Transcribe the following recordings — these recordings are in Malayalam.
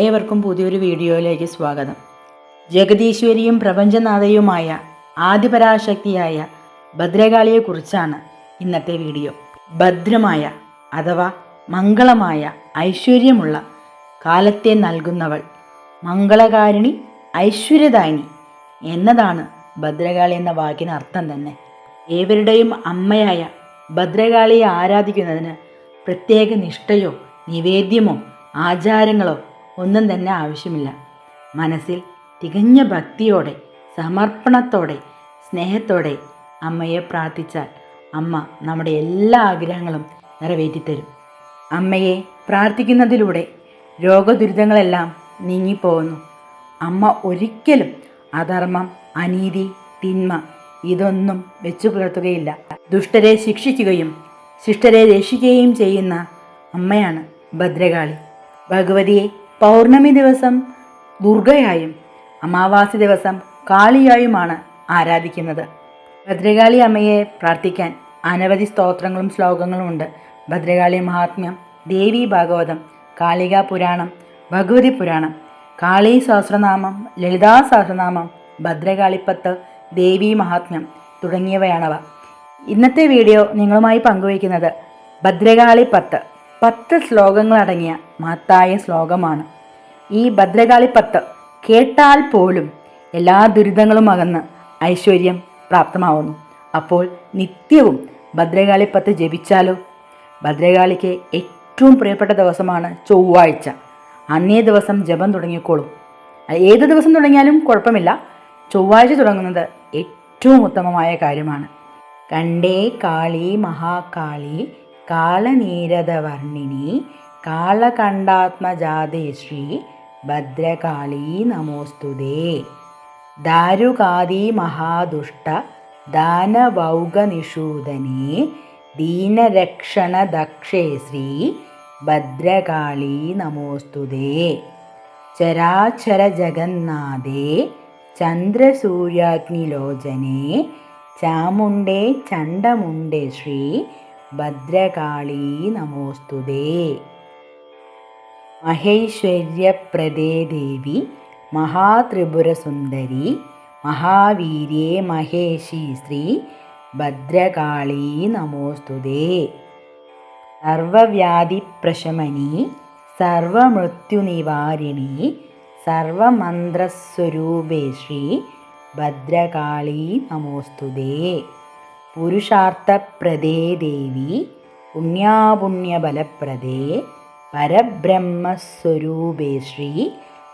ഏവർക്കും പുതിയൊരു വീഡിയോയിലേക്ക് സ്വാഗതം. ജഗദീശ്വരിയും പ്രപഞ്ചനാഥയുമായ ആദിപരാശക്തിയായ ഭദ്രകാളിയെക്കുറിച്ചാണ് ഇന്നത്തെ വീഡിയോ. ഭദ്രമായ അഥവാ മംഗളമായ ഐശ്വര്യമുള്ള കാലത്തെ നൽകുന്നവൾ മംഗളകാരിണി ഐശ്വര്യദായിനി എന്നതാണ് ഭദ്രകാളി എന്ന വാക്കിന് അർത്ഥം തന്നെ. ഏവരുടെയും അമ്മയായ ഭദ്രകാളിയെ ആരാധിക്കുന്നതിന് പ്രത്യേക നിഷ്ഠയോ നിവേദ്യമോ ആചാരങ്ങളോ ഒന്നും തന്നെ ആവശ്യമില്ല. മനസ്സിൽ തികഞ്ഞ ഭക്തിയോടെ സമർപ്പണത്തോടെ സ്നേഹത്തോടെ അമ്മയെ പ്രാർത്ഥിച്ചാൽ അമ്മ നമ്മുടെ എല്ലാ ആഗ്രഹങ്ങളും നിറവേറ്റിത്തരും. അമ്മയെ പ്രാർത്ഥിക്കുന്നതിലൂടെ രോഗദുരിതങ്ങളെല്ലാം നീങ്ങിപ്പോകുന്നു. അമ്മ ഒരിക്കലും അധർമ്മം അനീതി തിന്മ ഇതൊന്നും വെച്ചു പുലർത്തുകയില്ല. ദുഷ്ടരെ ശിക്ഷിക്കുകയും ശിഷ്ടരെ രക്ഷിക്കുകയും ചെയ്യുന്ന അമ്മയാണ് ഭദ്രകാളി. ഭഗവതിയെ പൗർണമി ദിവസം ദുർഗയായും അമാവാസി ദിവസം കാളിയായുമാണ് ആരാധിക്കുന്നത്. ഭദ്രകാളി അമ്മയെ പ്രാർത്ഥിക്കാൻ അനവധി സ്തോത്രങ്ങളും ശ്ലോകങ്ങളും ഉണ്ട്. ഭദ്രകാളി മഹാത്മ്യം ദേവി ഭാഗവതം കാളികാ പുരാണം ഭഗവതി പുരാണം കാളി സഹസ്രനാമം ലളിതാ സഹസ്രനാമം ഭദ്രകാളിപ്പത്ത് ദേവി മഹാത്മ്യം തുടങ്ങിയവയാണവ. ഇന്നത്തെ വീഡിയോ നിങ്ങളുമായി പങ്കുവയ്ക്കുന്നത് ഭദ്രകാളി പത്ത് പത്ത് ശ്ലോകങ്ങളടങ്ങിയ മഹത്തായ ശ്ലോകമാണ്. ഈ ഭദ്രകാളി പത്ത് കേട്ടാൽ പോലും എല്ലാ ദുരിതങ്ങളും അകന്ന് ഐശ്വര്യം പ്രാപ്തമാവുന്നു. അപ്പോൾ നിത്യവും ഭദ്രകാളി പത്ത് ജപിച്ചാലോ? ഭദ്രകാളിക്ക് ഏറ്റവും പ്രിയപ്പെട്ട ദിവസമാണ് ചൊവ്വാഴ്ച. അന്നേ ദിവസം ജപം തുടങ്ങിക്കോളും. ഏത് ദിവസം തുടങ്ങിയാലും കുഴപ്പമില്ല. ചൊവ്വാഴ്ച തുടങ്ങുന്നത് ഏറ്റവും ഉത്തമമായ കാര്യമാണ്. കണ്ടേ കാളി മഹാകാളി കാളനീരദവർണിനി കാളകണ്ഠാത്മജാതേ ശ്രീ ഭദ്രകാളി നമോസ്തുതേ. ദാരുകാദി മഹാദുഷ്ട ദാനവൗഗനിഷൂദനേ ദീനരക്ഷണദക്ഷേ ശ്രീ ഭദ്രകാളീ നമോസ്തുതേ. ചരാചര ജഗന്നാഥേ ചന്ദ്രസൂര്യാഗ്നിലോചനേ ചാമുണ്ടേ ചണ്ടമുണ്ടേ ശ്രീ ഭദ്രകാളി നമോസ്തുതേ മഹൈശ്വര്യപ്രദേ ദേവി മഹാത്രിപുരസുന്ദരി മഹാവീര്യേ മഹേഷി ശ്രീ ഭദ്രകാളീ നമോസ്തുതേ സർവവ്യാധിപ്രശമനി സർവമൃത്യുനിവാരിണി സർവമന്ത്രസ്വരൂപേ ശ്രീ ഭദ്രകാളീ നമോസ്തുതേ പുരുഷാർത്ഥപ്രദേ ദേവി പുണ്യാപുണ്യബലപ്രദേ പരബ്രഹ്മസ്വരൂപേ ശ്രീ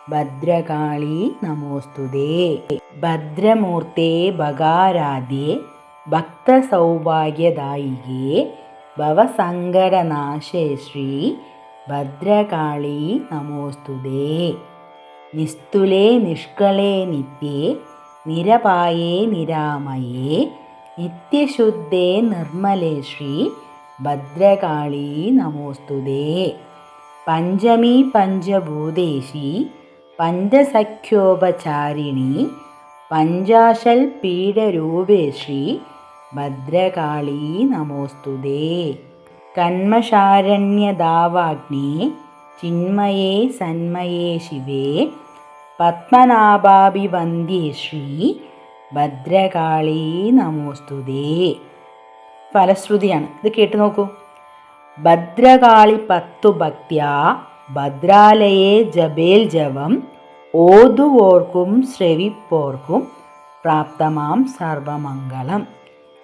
ഭദ്രകാളി നമോസ്തുതേ ഭദ്രമൂർത്തേ ഭഗാരാധ്യേ ഭക്തസൗഭാഗ്യദായികേ ഭവസങ്കടനാശേ ശ്രീ ഭദ്രകാളി നമോസ്തുതേ നിസ്തുലേ നിഷ്കളേ നിത്യേ നിരപായേ നിരാമയേ നിത്യശുദ്ധേ നിർമ്മലേ ശ്രീ ഭദ്രകാളി നമോസ്തുതേ പഞ്ചമീ പഞ്ചഭൂതേശി പഞ്ചസഖ്യോപചാരിണി പഞ്ചാശൽ പീഡരൂപേ ശ്രീ ഭദ്രകാളി നമോസ്തുതേ കന്മശാരണ്യദാവാഗ്നേ ചിന്മയേ സന്മയേ ശിവേ പത്മനാഭാഭിവന്ദ്യേ ശ്രീ ഭദ്രകാളി നമോസ്തുതേ ഫലശ്രുതിയാണ്. ഇത് കേട്ടു നോക്കൂ. ഭദ്രകാളി പത്തു ഭക്ത്യ ഭദ്രാലയെ ജബേൽ ജവം ഓതുവോർക്കും ശ്രവിപ്പോർക്കും പ്രാപ്തമാം സർവമംഗളം.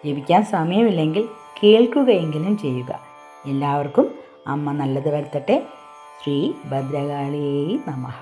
ജപിക്കാൻ സമയമില്ലെങ്കിൽ കേൾക്കുകയെങ്കിലും ചെയ്യുക. എല്ലാവർക്കും അമ്മ നല്ലത് വരുത്തട്ടെ. ശ്രീ ഭദ്രകാളിയേ നമഃ